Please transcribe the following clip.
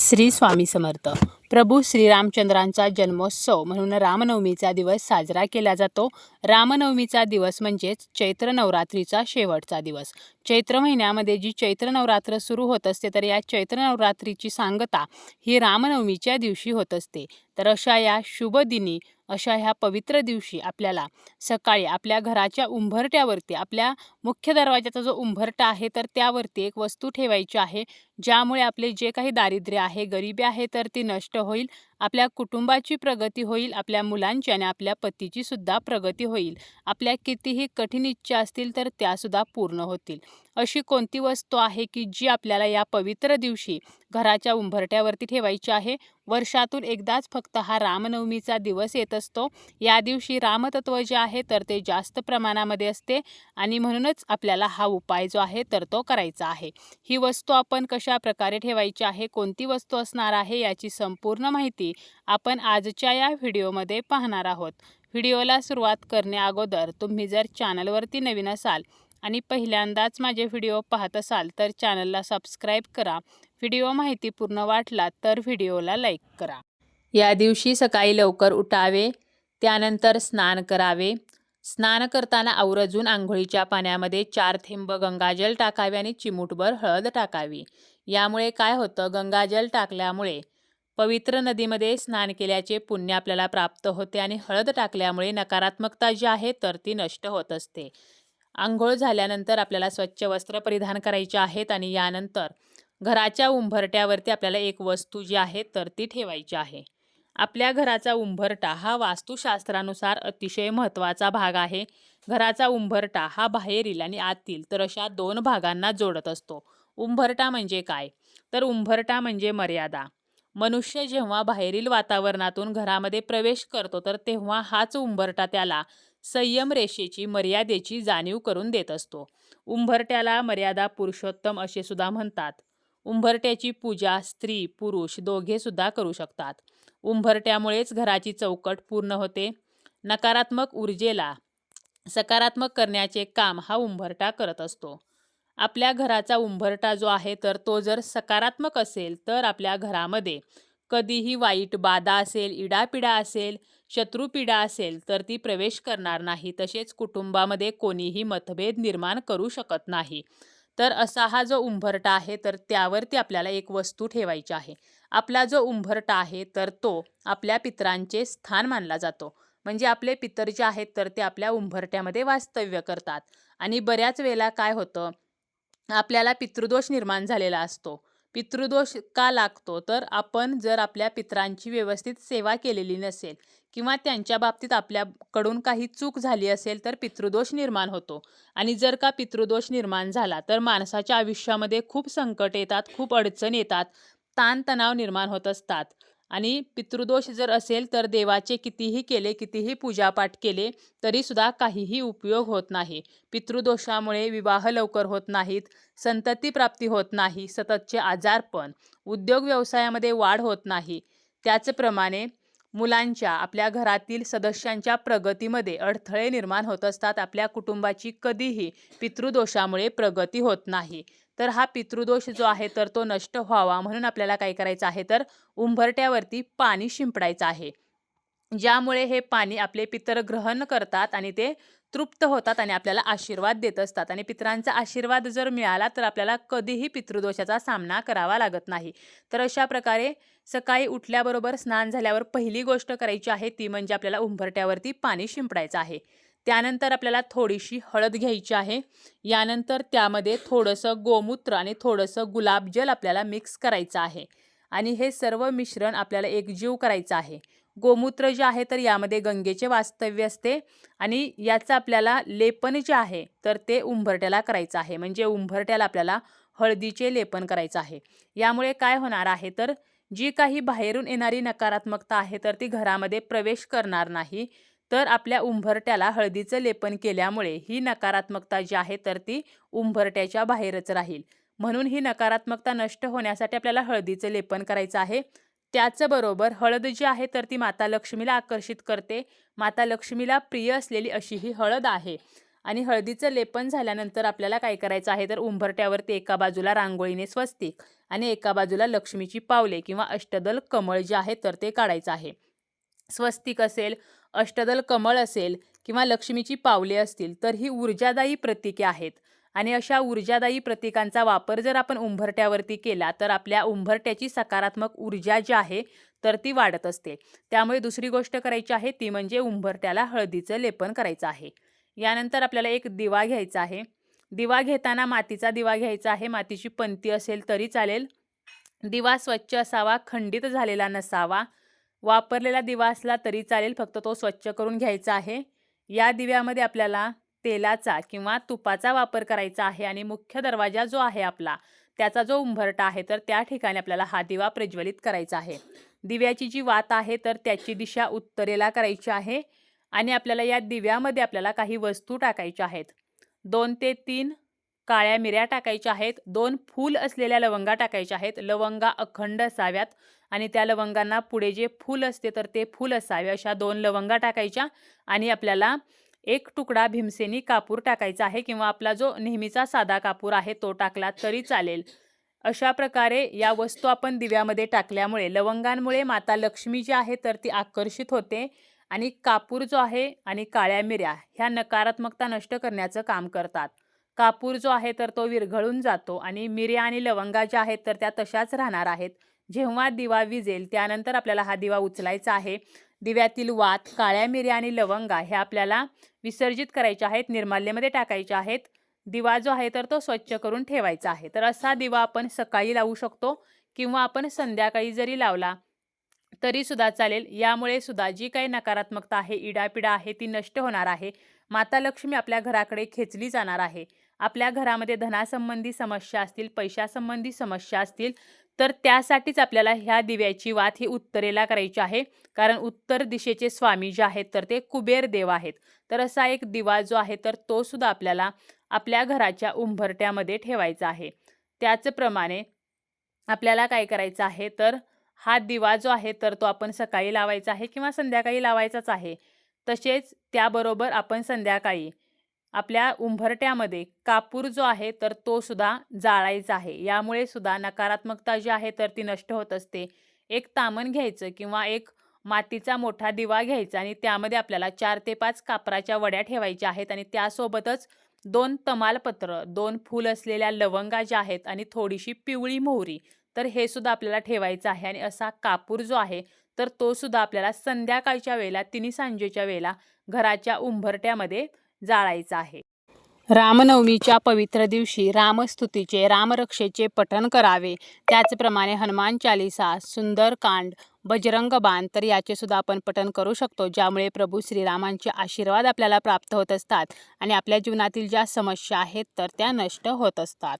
श्री स्वामी समर्थ. प्रभू श्रीरामचंद्रांचा जन्मोत्सव म्हणून रामनवमीचा दिवस साजरा केला जातो. रामनवमीचा दिवस म्हणजेच चैत्र नवरात्रीचा शेवटचा दिवस. चैत्र महिन्यामध्ये जी चैत्र नवरात्र सुरू होत असते तर या चैत्र नवरात्रीची सांगता ही रामनवमीच्या दिवशी होत असते. तर अशा या शुभ दिनी अशा ह्या पवित्र दिवशी आपल्याला सकाळी आपल्या घराच्या उंबरट्यावरती आपल्या मुख्य दरवाजाचा जो उंबरटा आहे तर त्यावरती एक वस्तू ठेवायची आहे ज्यामुळे आपले जे काही दारिद्र्य आहे गरिबी आहे तर ती नष्ट होईल. आपल्या कुटुंबाची प्रगती होईल आपल्या मुलांची आणि आपल्या पतीची सुद्धा प्रगती होईल. आपल्या कितीही कठीण इच्छा असतील तर त्यासुद्धा पूर्ण होतील. अशी कोणती वस्तू आहे की जी आपल्याला या पवित्र दिवशी घराच्या उंबरट्यावरती ठेवायची आहे? वर्षातून एकदाच फक्त हा रामनवमीचा दिवस येत असतो. या दिवशी रामतत्व जे आहे तर ते जास्त प्रमाणामध्ये असते आणि म्हणूनच आपल्याला हा उपाय जो आहे तर तो करायचा आहे. ही वस्तू आपण कशा प्रकारे ठेवायची आहे कोणती वस्तू असणार आहे याची संपूर्ण माहिती आपण आजच्या या व्हिडिओमध्ये पाहणार आहोत. व्हिडिओला सुरुवात करणे अगोदर तुम्ही जर चॅनलवरती नवीन असाल आणि पहिल्यांदाच माझे व्हिडिओ पाहत असाल तर चॅनलला सबस्क्राईब करा. व्हिडिओ माहितीपूर्ण वाटला तर व्हिडिओला लाईक करा. या दिवशी सकाळी लवकर उठावे त्यानंतर स्नान करावे. स्नान करताना आवर्जून आंघोळीच्या पाण्यामध्ये चार थेंब गंगाजल टाकावे आणि चिमूटभर हळद टाकावी. यामुळे काय होतं? गंगाजल टाकल्यामुळे पवित्र नदीमध्ये स्नान केल्याचे पुण्य आपल्याला प्राप्त होते आणि हळद टाकल्यामुळे नकारात्मकता जी आहे तर ती नष्ट होत असते. आंघोळ झाल्यानंतर आपल्याला स्वच्छ वस्त्र परिधान करायचे आहेत आणि यानंतर घराच्या उंभरट्यावरती आपल्याला एक वस्तू जी आहे तर ती ठेवायची आहे. आपल्या घराचा उंभरटा हा वास्तुशास्त्रानुसार अतिशय महत्त्वाचा भाग आहे. घराचा उंभरटा हा बाहेरील आणि आतील तर अशा दोन भागांना जोडत असतो. उंभरटा म्हणजे काय? तर उंभरटा म्हणजे मर्यादा. मनुष्य जेव्हा बाहेरील वातावरणातून घरामध्ये प्रवेश करतो तर तेव्हा हाच उंबरटा त्याला संयम रेषेची मर्यादेची जाणीव करून देत असतो. उंबरट्याला मर्यादा पुरुषोत्तम असे सुद्धा म्हणतात. उंबरट्याची पूजा स्त्री पुरुष दोघे सुद्धा करू शकतात. उंबरट्यामुळेच घराची चौकट पूर्ण होते. नकारात्मक ऊर्जेला सकारात्मक करण्याचे काम हा उंबरटा करत असतो. आपल्या घराचा उंबरटा जो आहे तर तो जर सकारात्मक असेल तर आपल्या घरामध्ये कधीही वाईट बाधा असेल इडापिडा असेल शत्रुपीडा असेल तर ती प्रवेश करणार नाही. तसेच कुटुंबामध्ये कोणीही मतभेद निर्माण करू शकत नाही. तर असा हा जो उंबरटा आहे तर त्यावरती आपल्याला एक वस्तू ठेवायची आहे. आपला जो उंबरटा आहे तर तो आपल्या पितरांचे स्थान मानला जातो. म्हणजे आपले पितर जे आहेत तर ते आपल्या उंबरट्यामध्ये वास्तव्य करतात. आणि बऱ्याच वेळेला काय होतं आपल्याला पितृदोष निर्माण झालेला असतो. पितृदोष का लागतो? तर आपण जर आपल्या पित्रांची व्यवस्थित सेवा केलेली नसेल किंवा त्यांच्या बाबतीत आपल्याकडून काही चूक झाली असेल तर पितृदोष निर्माण होतो. आणि जर का पितृदोष निर्माण झाला तर माणसाच्या आयुष्यामध्ये खूप संकट येतात खूप अडचण येतात ताणतणाव निर्माण होत असतात. आणि पितृदोष जर असेल तर देवाचे कितीही केले कितीही पूजापाठ केले तरीसुद्धा काहीही उपयोग होत नाही. पितृदोषामुळे विवाह लवकर होत नाहीत संतती प्राप्ती होत नाही सततचे आजारपण उद्योग व्यवसायामध्ये वाढ होत नाही. त्याचप्रमाणे मुलांच्या आपल्या घरातील सदस्यांच्या प्रगतीमध्ये अडथळे निर्माण होत असतात. आपल्या कुटुंबाची कधीही पितृदोषामुळे प्रगती होत नाही. तर हा पितृदोष जो आहे तर तो नष्ट व्हावा म्हणून आपल्याला काय करायचं आहे तर उंबरट्यावरती पाणी शिंपडायचं आहे. ज्यामुळे हे पाणी आपले पितर ग्रहण करतात आणि ते तृप्त होतात आणि आपल्याला आशीर्वाद देत असतात. आणि पितरांचा आशीर्वाद जर मिळाला तर आपल्याला कधीही पितृदोषाचा सामना करावा लागत नाही. तर अशा प्रकारे सकाळी उठल्याबरोबर स्नान झाल्यावर पहिली गोष्ट करायची आहे ती म्हणजे आपल्याला उंबरट्यावरती पाणी शिंपडायचं आहे. त्यानंतर आपल्याला थोडीशी हळद घ्यायची आहे. यानंतर त्यामध्ये थोडंसं गोमूत्र आणि थोडंसं गुलाबजल आपल्याला मिक्स करायचं आहे. आणि हे सर्व मिश्रण आपल्याला एकजीव करायचं आहे. गोमूत्र जे आहे तर यामध्ये गंगेचे वास्तव्य असते. आणि याचं आपल्याला लेपन जे आहे तर ते उंबरट्याला करायचं आहे. म्हणजे उंबरट्याला आपल्याला हळदीचे लेपन करायचं आहे. यामुळे काय होणार आहे तर जी काही बाहेरून येणारी नकारात्मकता आहे तर ती घरामध्ये प्रवेश करणार नाही. तर आपल्या उंबरट्याला हळदीचं लेपन केल्यामुळे ही नकारात्मकता जी आहे तर ती उंबरट्याच्या बाहेरच राहील. म्हणून ही नकारात्मकता नष्ट होण्यासाठी आपल्याला हळदीचं लेपन करायचं आहे. त्याचबरोबर हळद जी आहे तर ती माता लक्ष्मीला आकर्षित करते. माता लक्ष्मीला प्रिय असलेली अशी ही हळद आहे. आणि हळदीचं लेपन झाल्यानंतर आपल्याला काय करायचं आहे तर उंबरट्यावरती एका बाजूला रांगोळीने स्वस्तिक आणि एका बाजूला लक्ष्मीची पावले किंवा अष्टदल कमळ जे आहे तर ते काढायचं आहे. स्वस्तिक असेल अष्टदल कमळ असेल किंवा लक्ष्मीची पावले असतील तर ही ऊर्जादायी प्रतीके आहेत. आणि अशा ऊर्जादायी प्रतीकांचा वापर जर आपण उंबरट्यावरती केला तर आपल्या उंबरट्याची सकारात्मक ऊर्जा जी आहे तर ती वाढत असते. त्यामुळे दुसरी गोष्ट करायची आहे ती म्हणजे उंबरट्याला हळदीचं लेपन करायचं आहे. यानंतर आपल्याला एक दिवा घ्यायचा आहे. दिवा घेताना मातीचा दिवा घ्यायचा आहे. मातीची पंती असेल तरी चालेल. दिवा स्वच्छ असावा खंडित झालेला नसावा. वापरलेला दिवा असला तरी चालेल फक्त तो स्वच्छ करून घ्यायचा आहे. या दिव्यामध्ये आपल्याला तेलाचा किंवा तुपाचा वापर करायचा आहे आणि मुख्य दरवाजा जो आहे आपला त्याचा जो उंभरटा आहे तर त्या ठिकाणी आपल्याला हा दिवा प्रज्वलित करायचा आहे. दिव्याची जी वात आहे तर त्याची दिशा उत्तरेला करायची आहे आणि आपल्याला या दिव्यामध्ये आपल्याला काही वस्तू टाकायच्या आहेत. दोन ते तीन काळ्या मिऱ्या टाकायच्या आहेत दोन फूल असलेल्या लवंगा टाकायच्या आहेत लवंगा अखंड असाव्यात आणि त्या लवंगांना पुढे जे फूल असते तर ते फूल असावे. अशा दोन लवंगा टाकायच्या आणि आपल्याला एक तुकडा भीमसेनी कापूर टाकायचा आहे किंवा आपला जो नेहमीचा साधा कापूर आहे तो टाकला तरी चालेल. अशा प्रकारे या वस्तू आपण दिव्यामध्ये टाकल्यामुळे लवंगांमुळे माता लक्ष्मी जी आहे तर ती आकर्षित होते आणि कापूर जो आहे आणि काळ्या मिऱ्या ह्या नकारात्मकता नष्ट करण्याचं काम करतात. कापूर जो आहे तर तो विरघळून जातो आणि मिऱ्या आणि लवंगा ज्या आहेत तर त्या तशाच राहणार आहेत. जेव्हा दिवा विजेल त्यानंतर आपल्याला हा दिवा उचलायचा आहे. दिव्यातील वात काळ्या मिऱ्या आणि लवंगा हे आपल्याला विसर्जित करायच्या आहेत निर्माल्यमध्ये टाकायच्या आहेत. दिवा जो आहे तर तो स्वच्छ करून ठेवायचा आहे. तर असा दिवा आपण सकाळी लावू शकतो किंवा आपण संध्याकाळी जरी लावला तरी सुद्धा चालेल. यामुळे सुद्धा जी काही नकारात्मकता आहे इडापिडा आहे ती नष्ट होणार आहे. माता लक्ष्मी आपल्या घराकडे खेचली जाणार आहे. आपल्या घरामध्ये धनासंबंधी समस्या असतील पैशासंबंधी समस्या असतील तर त्यासाठीच आपल्याला ह्या दिव्याची वात ही उत्तरेला करायची आहे. कारण उत्तर दिशेचे स्वामी जे आहेत तर ते कुबेर देव आहेत. तर असा एक दिवा जो आहे तर तो सुद्धा आपल्याला आपल्या घराच्या उंभरट्यामध्ये ठेवायचा आहे. त्याचप्रमाणे आपल्याला काय करायचं आहे तर हा दिवा जो आहे तर तो आपण सकाळी लावायचा आहे किंवा संध्याकाळी लावायचाच आहे. तसेच त्याबरोबर आपण संध्याकाळी आपल्या उंभरट्यामध्ये कापूर जो आहे तर तो सुद्धा जाळायचा आहे. यामुळे सुद्धा नकारात्मकता जी आहे तर ती नष्ट होत असते. एक तामण घ्यायचं किंवा एक मातीचा मोठा दिवा घ्यायचा आणि त्यामध्ये आपल्याला चार ते पाच कापराच्या वड्या ठेवायच्या आहेत आणि त्यासोबतच दोन तमालपत्र दोन फूल असलेल्या लवंगा ज्या आहेत आणि थोडीशी पिवळी मोहरी तर हे सुद्धा आपल्याला ठेवायचं आहे. आणि असा कापूर जो आहे तर तो सुद्धा आपल्याला संध्याकाळच्या वेळेला तिन्ही सांजेच्या वेळेला घराच्या उंभरट्यामध्ये जाळायचा आहे. रामनवमीच्या पवित्र दिवशी रामस्तुतीचे रामरक्षेचे पठण करावे. त्याचप्रमाणे हनुमान चालिसा सुंदरकांड बजरंग बाण तर याचे सुद्धा आपण पठण करू शकतो ज्यामुळे प्रभू श्रीरामांचे आशीर्वाद आपल्याला प्राप्त होत असतात आणि आपल्या जीवनातील ज्या समस्या आहेत तर त्या नष्ट होत असतात.